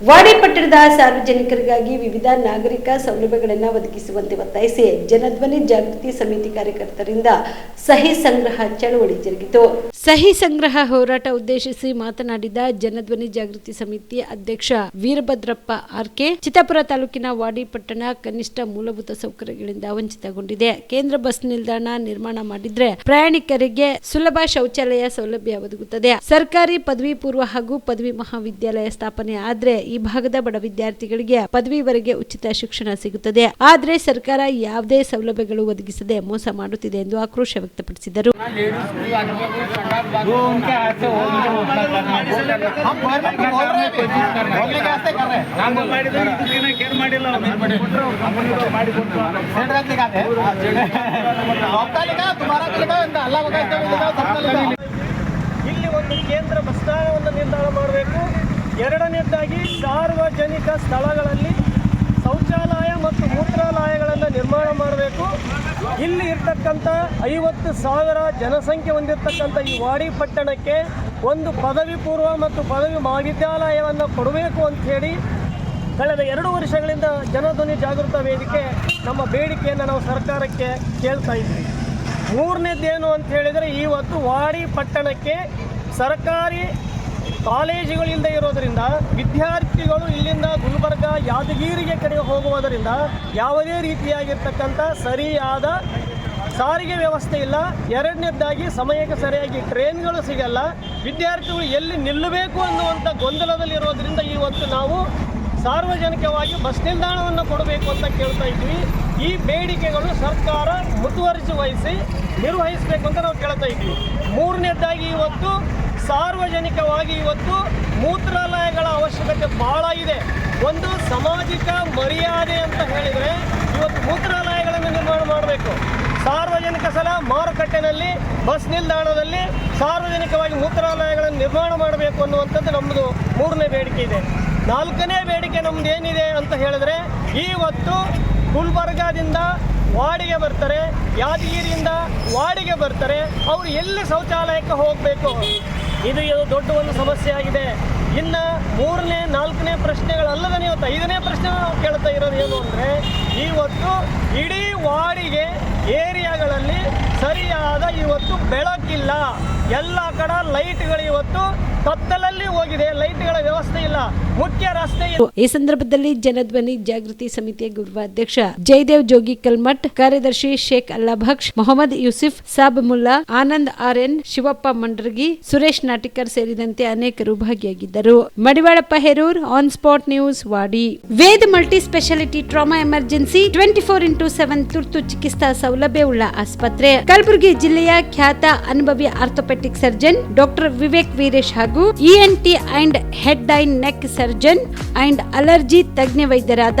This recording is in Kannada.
ವಾಡಿ ಪಟ್ಟಣದ ಸಾರ್ವಜನಿಕರಿಗಾಗಿ ವಿವಿಧ ನಾಗರಿಕ ಸೌಲಭ್ಯಗಳನ್ನು ಒದಗಿಸುವಂತೆ ಒತ್ತಾಯಿಸಿ ಜನಧ್ವನಿ ಜಾಗೃತಿ ಸಮಿತಿ ಕಾರ್ಯಕರ್ತರಿಂದ ಸಹಿ ಸಂಗ್ರಹ ಚಳವಳಿ ಜರುಗಿತು. ಸಹಿ ಸಂಗ್ರಹ ಹೋರಾಟ ಉದ್ದೇಶಿಸಿ ಮಾತನಾಡಿದ ಜನಧ್ವನಿ ಜಾಗೃತಿ ಸಮಿತಿ ಅಧ್ಯಕ್ಷ ವೀರಭದ್ರಪ್ಪ ಆರ್ಕೆ, ಚಿತ್ತಾಪುರ ತಾಲೂಕಿನ ವಾಡಿ ಪಟ್ಟಣ ಕನಿಷ್ಠ ಮೂಲಭೂತ ಸೌಕರ್ಯಗಳಿಂದ ವಂಚಿತಗೊಂಡಿದೆ. ಕೇಂದ್ರ ಬಸ್ ನಿಲ್ದಾಣ ನಿರ್ಮಾಣ ಮಾಡಿದ್ರೆ ಪ್ರಯಾಣಿಕರಿಗೆ ಸುಲಭ ಶೌಚಾಲಯ ಸೌಲಭ್ಯ ಒದಗುತ್ತದೆ. ಸರ್ಕಾರಿ ಪದವಿ ಪೂರ್ವ ಹಾಗೂ ಪದವಿ ಮಹಾವಿದ್ಯಾಲಯ ಸ್ಥಾಪನೆ ಆದ್ರೆ ಈ ಭಾಗದ ಬಡ ವಿದ್ಯಾರ್ಥಿಗಳಿಗೆ ಪದವಿವರೆಗೆ ಉಚಿತ ಶಿಕ್ಷಣ ಸಿಗುತ್ತದೆ. ಆದ್ರೆ ಸರ್ಕಾರ ಯಾವುದೇ ಸೌಲಭ್ಯಗಳು ಒದಗಿಸದೆ ಮೋಸ ಮಾಡುತ್ತಿದೆ ಎಂದು ಆಕ್ರೋಶ ವ್ಯಕ್ತಪಡಿಸಿದರು. वो उनके हाथ से हो उनको उतना करना है। हम गवर्नमेंट को बोल रहे हैं बोलने के वास्ते कर रहे हैं ನಾವು ಮಾಡಿದ್ರೆ ಇದನ್ನ ಕೇರ್ ಮಾಡಿಲ್ಲ ಅವ್ರು. ನಮ್ಮನ್ನು ಮಾಡಿ ಕೊಟ್ಟು सेंटर का लिखा है आपका लिखा तुम्हारा भी लिखा है अल्लाह का भी लिखा सबका लिखा ಇಲ್ಲಿ ಒಂದು ಕೇಂದ್ರ ಬಸ್ ನಿಲ್ದಾಣವನ್ನು ನಿರ್ಮಾಣ ಮಾಡಬೇಕು ಎರಡನೇದಾಗಿ ಸಾರ್ವಜನಿಕ ಸ್ಥಳಗಳಲ್ಲಿ ಶೌಚಾಲಯ ಮತ್ತು ಮೂತ್ರಾಲಯಗಳನ್ನು ನಿರ್ಮಾಣ ಮಾಡಬೇಕು. ಇಲ್ಲಿ ಇರ್ತಕ್ಕಂಥ ಐವತ್ತು ಸಾವಿರ ಜನಸಂಖ್ಯೆ ಹೊಂದಿರತಕ್ಕಂಥ ಈ ವಾಡಿ ಪಟ್ಟಣಕ್ಕೆ ಒಂದು ಪದವಿ ಪೂರ್ವ ಮತ್ತು ಪದವಿ ಮಹಾವಿದ್ಯಾಲಯವನ್ನು ಕೊಡಬೇಕು ಅಂತ ಹೇಳಿ ಕಳೆದ ಎರಡು ವರ್ಷಗಳಿಂದ ಜನಧ್ವನಿ ಜಾಗೃತ ವೇದಿಕೆ ನಮ್ಮ ಬೇಡಿಕೆಯನ್ನು ನಾವು ಸರ್ಕಾರಕ್ಕೆ ಕೇಳ್ತಾ ಇದ್ವಿ ಮೂರನೇದೇನು ಅಂತ ಹೇಳಿದರೆ ಇವತ್ತು ವಾಡಿ ಪಟ್ಟಣಕ್ಕೆ ಸರ್ಕಾರಿ ಕಾಲೇಜುಗಳಿಲ್ಲದೆ ಇರೋದರಿಂದ ವಿದ್ಯಾರ್ಥಿಗಳು ಇಲ್ಲಿಂದ ಗುಲ್ಬರ್ಗ ಯಾದಗಿರಿಗೆ ಕಡೆ ಹೋಗುವುದರಿಂದ ಯಾವುದೇ ರೀತಿಯಾಗಿರ್ತಕ್ಕಂಥ ಸರಿಯಾದ ಸಾರಿಗೆ ವ್ಯವಸ್ಥೆ ಇಲ್ಲ. ಎರಡನೇದಾಗಿ ಸಮಯಕ್ಕೆ ಸರಿಯಾಗಿ ಟ್ರೈನ್ಗಳು ಸಿಗಲ್ಲ. ವಿದ್ಯಾರ್ಥಿಗಳು ಎಲ್ಲಿ ನಿಲ್ಲಬೇಕು ಅನ್ನುವಂಥ ಗೊಂದಲದಲ್ಲಿರೋದ್ರಿಂದ ಇವತ್ತು ನಾವು ಸಾರ್ವಜನಿಕವಾಗಿ ಬಸ್ ನಿಲ್ದಾಣವನ್ನು ಕೊಡಬೇಕು ಅಂತ ಕೇಳ್ತಾ ಇದ್ವಿ. ಈ ಬೇಡಿಕೆಗಳು ಸರ್ಕಾರ ಮುತುವರ್ಜಿ ವಹಿಸಿ ನಿರ್ವಹಿಸಬೇಕು ಅಂತ ನಾವು ಕೇಳ್ತಾ ಇದ್ದೀವಿ. ಮೂರನೇದಾಗಿ ಇವತ್ತು ಸಾರ್ವಜನಿಕವಾಗಿ ಇವತ್ತು ಮೂತ್ರಾಲಯಗಳ ಅವಶ್ಯಕತೆ ಬಹಳ ಇದೆ. ಒಂದು ಸಾಮಾಜಿಕ ಮರ್ಯಾದೆ ಅಂತ ಹೇಳಿದರೆ ಇವತ್ತು ಮೂತ್ರಾಲಯಗಳನ್ನು ನಿರ್ಮಾಣ ಮಾಡಬೇಕು. ಸಾರ್ವಜನಿಕ ಸಲ ಮಾರುಕಟ್ಟೆನಲ್ಲಿ, ಬಸ್ ನಿಲ್ದಾಣದಲ್ಲಿ ಸಾರ್ವಜನಿಕವಾಗಿ ಮೂತ್ರಾಲಯಗಳನ್ನು ನಿರ್ಮಾಣ ಮಾಡಬೇಕು ಅನ್ನುವಂಥದ್ದು ನಮ್ಮದು ಮೂರನೇ ಬೇಡಿಕೆ ಇದೆ. ನಾಲ್ಕನೇ ಬೇಡಿಕೆ ನಮ್ದು ಏನಿದೆ ಅಂತ ಹೇಳಿದ್ರೆ ಇವತ್ತು ಗುಲ್ಬರ್ಗಾದಿಂದ ವಾಡಿಗೆ ಬರ್ತಾರೆ, ಯಾದಗಿರಿಯಿಂದ ವಾಡಿಗೆ ಬರ್ತಾರೆ, ಅವರು ಎಲ್ಲಿ ಶೌಚಾಲಯಕ್ಕೆ ಹೋಗಬೇಕು? ಇದು ಇದು ದೊಡ್ಡ ಒಂದು ಸಮಸ್ಯೆ ಆಗಿದೆ ಇನ್ನು ಮೂರನೇ, ನಾಲ್ಕನೇ ಪ್ರಶ್ನೆಗಳಲ್ಲದೇ ಇವತ್ತು ಐದನೇ ಪ್ರಶ್ನೆ ನಾವು ಕೇಳ್ತಾ ಇರೋದು ಏನು ಅಂದರೆ, ಇವತ್ತು ಇಡೀ ವಾಡಿಗೆ ಏರಿಯಾಗಳಲ್ಲಿ ಸರಿಯಾದ ಇವತ್ತು ಬೆಳಕಿಲ್ಲ. ಎಲ್ಲ ಕಡೆ ಲೈಟ್ಗಳು ಇವತ್ತು ಕತ್ತಲಲ್ಲಿ ಹೋಗಿದೆ. ಲೈಟ್ಗಳ ವ್ಯವಸ್ಥೆ ಇಲ್ಲ. ಮುಖ್ಯ ರಸ್ತೆ ಈ ಸಂದರ್ಭದಲ್ಲಿ ಜನಧ್ವನಿ ಜಾಗೃತಿ ಸಮಿತಿಯ ಗೌರವಾಧ್ಯಕ್ಷ ಜಯದೇವ್ ಜೋಗಿ ಕಲ್ಮಠ್, ಕಾರ್ಯದರ್ಶಿ ಶೇಖ್ ಅಲ್ಲಾಭಕ್ಷ್, ಮೊಹಮ್ಮದ್ ಯೂಸಿಫ್, ಸಾಬ್ ಮುಲ್ಲಾ, ಆನಂದ್ ಆರ್ ಎನ್ ಶಿವಪ್ಪ ಮಂಡ್ರಗಿ, ಸುರೇಶ್ ನಾಟಿಕರ್ ಸೇರಿದಂತೆ ಅನೇಕರು ಭಾಗಿಯಾಗಿದ್ದರು. Madivalappa Herur on spot news Wadi. Ved multi speciality trauma emergency twenty four into seven ತುರ್ತು ಚಿಕಿತ್ಸಾ ಸೌಲಭ್ಯವುಳ್ಳ ಆಸ್ಪತ್ರೆ. ಕಲಬುರಗಿ ಜಿಲ್ಲೆಯ ಖ್ಯಾತ ಅನುಭವಿ orthopaedic surgeon doctor Vivek Veeresh ಹಾಗೂ ENT and head and neck surgeon and allergy ತಜ್ಞ ವೈದ್ಯರಾದ